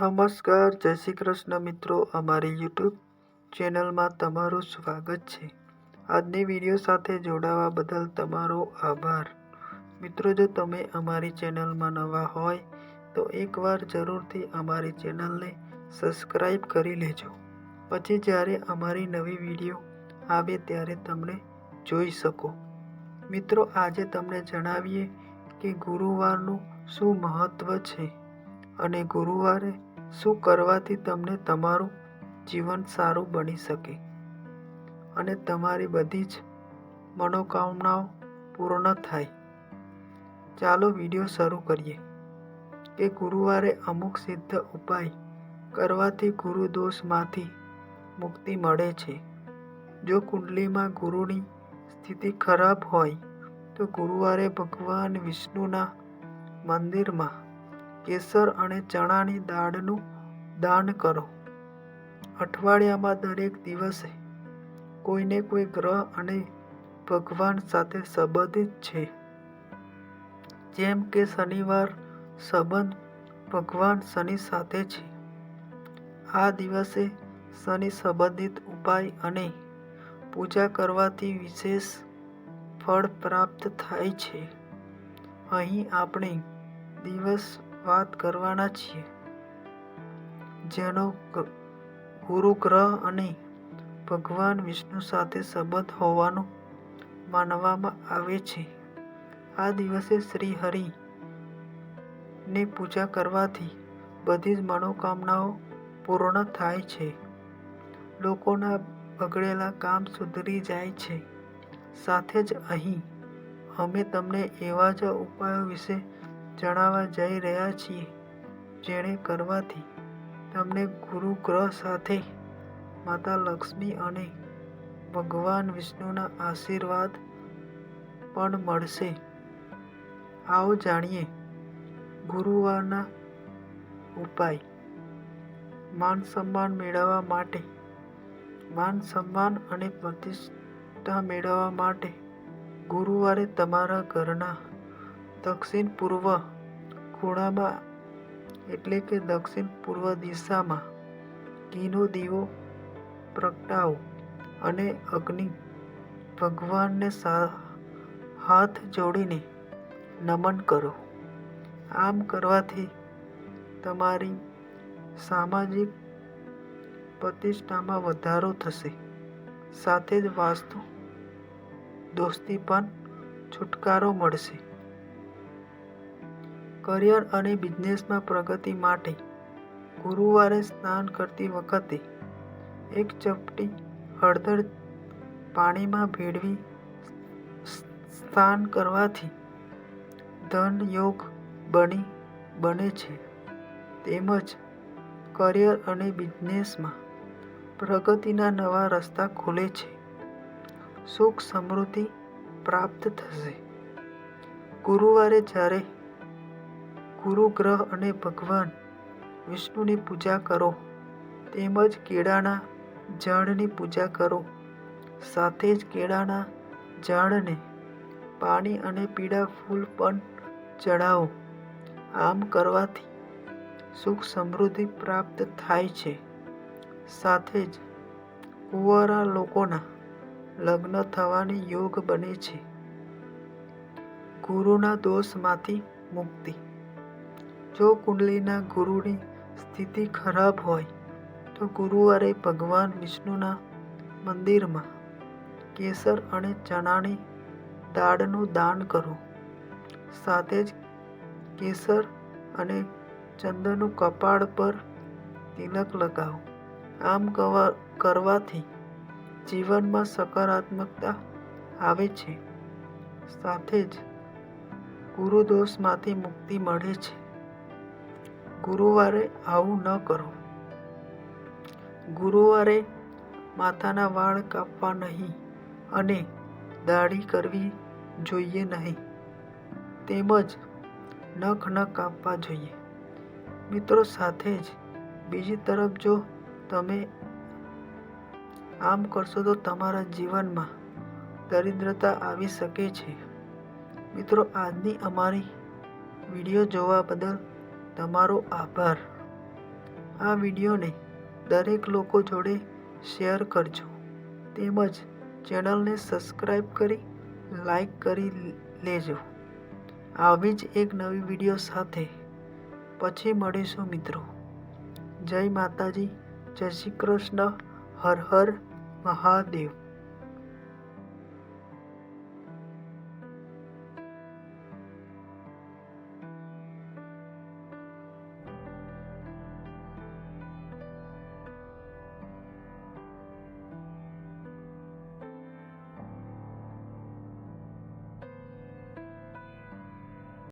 નમસ્કાર, જય શ્રી કૃષ્ણ મિત્રો. અમારી યુટ્યુબ ચેનલમાં તમારું સ્વાગત છે. આજની વીડિયો સાથે જોડાવા બદલ તમારો આભાર. મિત્રો, જો તમે અમારી ચેનલમાં નવા હોય, તો એકવાર જરૂરથી અમારી ચેનલને સબસ્ક્રાઈબ કરી લેજો. પછી જ્યારે અમારી નવી વીડિયો આવે ત્યારે તમને જોઈ શકો. મિત્રો, આજે તમને જણાવીએ કે ગુરુવારનું શું મહત્ત્વ છે અને ગુરુવારે શું કરવાથી તમને તમારું જીવન સારું બની શકે? અને તમારી બધી જ મનોકામનાઓ પૂર્ણ થાય. ચાલો વીડિયો શરૂ કરીએ. કે ગુરુવારે અમુક સિદ્ધ ઉપાય કરવાથી ગુરુ દોષમાંથી મુક્તિ મળે છે. જો કુંડલીમાં ગુરુની સ્થિતિ ખરાબ હોય, તો ગુરુવારે ભગવાન વિષ્ણુના મંદિરમાં કેસર અને ચણાની દાળનું દાન કરો. અઠવાડિયામાં દરેક દિવસે કોઈને કોઈ ગ્રહ અને ભગવાન સાથે સંબંધિત છે. જેમ કે શનિવાર સંબંધ ભગવાન શનિ સાથે છે. આ દિવસે શનિ સંબંધિત ઉપાય અને પૂજા કરવાથી વિશેષ ફળ પ્રાપ્ત થાય છે. અહીં આપણે દિવસ વાત કરવાના છીએ. જેનો ગુરુ ગ્રહ અને ભગવાન વિષ્ણુ સાથે સંબંધ હોવાનું માનવામાં આવે છે. આ દિવસે શ્રી હરિ ની પૂજા કરવાથી બધી જ મનોકામનાઓ પૂર્ણ થાય છે. લોકોના બગડેલા કામ સુધરી જાય છે. સાથે જ અહીં અમે તમને એવા જ ઉપાયો વિશે જણાવવા જઈ રહ્યા છીએ જેણે કરવાથી તમને ગુરુ ગ્રહ સાથે માતા લક્ષ્મી અને ભગવાન વિષ્ણુના આશીર્વાદ પણ મળશે. આવો જાણીએ ગુરુવારના ઉપાય. માન સન્માન મેળવવા માટે, માન સન્માન અને પ્રતિષ્ઠા મેળવવા માટે ગુરુવારે તમારા ઘરના દક્ષિણ પૂર્વ ખૂણામાં એટલે કે દક્ષિણ પૂર્વ દિશામાં ઘીનો દીવો પ્રગટાવો અને અગ્નિ ભગવાનને હાથ જોડીને નમન કરો. આમ કરવાથી તમારી સામાજિક પ્રતિષ્ઠામાં વધારો થશે. સાથે જ વાસ્તુ, દોસ્તી પણ છુટકારો મળશે. કરિયર અને બિઝનેસમાં પ્રગતિ માટે ગુરુવારે સ્નાન કરતી વખતે એક ચપટી હળદર પાણીમાં ભેળવી સ્નાન કરવાથી ધન યોગ બની, બને છે. તેમજ કરિયર અને બિઝનેસમાં પ્રગતિના નવા રસ્તા ખુલે છે. સુખ સમૃદ્ધિ પ્રાપ્ત થશે. ગુરુવારે જ્યારે ગુરુ ગ્રહ અને ભગવાન વિષ્ણુની પૂજા કરો. તેમજ કેળાના ઝાડની પૂજા કરો. સાથે જ કેળાના ઝાડને પાણી અને પીળા ફૂલ પણ ચડાવો આમ કરવાથી સુખ સમૃદ્ધિ પ્રાપ્ત થાય છે. સાથે જ કુંવારા લોકોના લગ્ન થવાની યોગ બને છે. ગુરુના દોષમાંથી મુક્તિ. જો કુંડલીના ગુરુની સ્થિતિ ખરાબ હોય, તો ગુરુવારે ભગવાન વિષ્ણુના મંદિરમાં કેસર અને ચણાની દાળનું દાન કરો. સાથે જ કેસર અને ચંદનનું કપાળ પર તિલક લગાવો. આમ કરવાથી જીવનમાં સકારાત્મકતા આવે છે. સાથે જ ગુરુદોષમાંથી મુક્તિ મળે છે. ગુરુવારે આવું ન કરો. ગુરુવારે માથાના વાળ કાપવા નહીં અને દાઢી કરવી જોઈએ નહીં. તેમજ નખ ન કાપવા જોઈએ. મિત્રો, સાથે જ બીજી તરફ જો તમે આમ કરશો તો તમારા જીવનમાં દરિદ્રતા આવી શકે છે. મિત્રો, આજની અમારી વીડિયો જોવા બદલ તમારો આભાર. આ વિડીયોને દરેક લોકો જોડે શેર કરજો. તેમજ ચેનલને સબસ્ક્રાઈબ કરી લાઈક કરી લેજો. આવી જ એક નવી વીડિયો સાથે પછી મળીશું મિત્રો. જય માતાજી, જય શ્રી કૃષ્ણ, હર હર મહાદેવ.